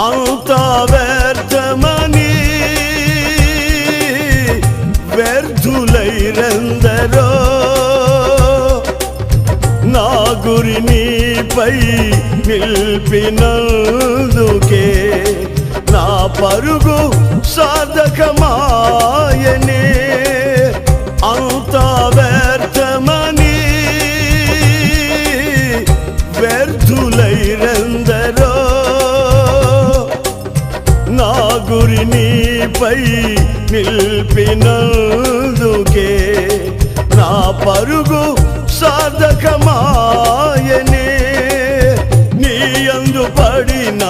అంతా వ్యర్థమని వ్యర్థులైరందరో నా గురి నీపై నిల్పినందుకే నా పరు గురి నీపై నిల్పినందుకే నా పరుగు సాధకమాయనే నీ అందు పడిన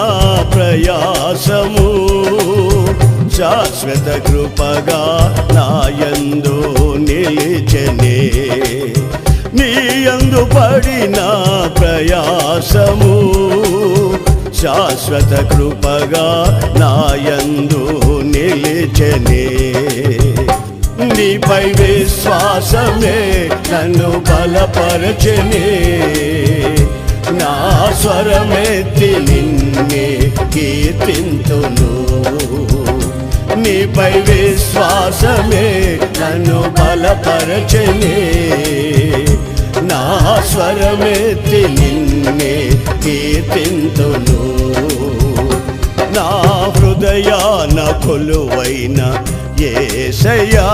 ప్రయాసము శాశ్వత కృపగా నాయందు నిలిచనే. నీ అందు పడిన ప్రయాసము శాశ్వత కృపగా నాయందు నిలిచనే. నీపై విశ్వాసమే నన్ను బలపరచనే. నా స్వరమెత్తి నిన్నే కీర్తింతును. నీపై విశ్వాసమే నన్ను బలపరచనే. నా స్వరమెత్తి నిన్నే కీర్తింతును నా హృదయాన కొలువైన ఏసయా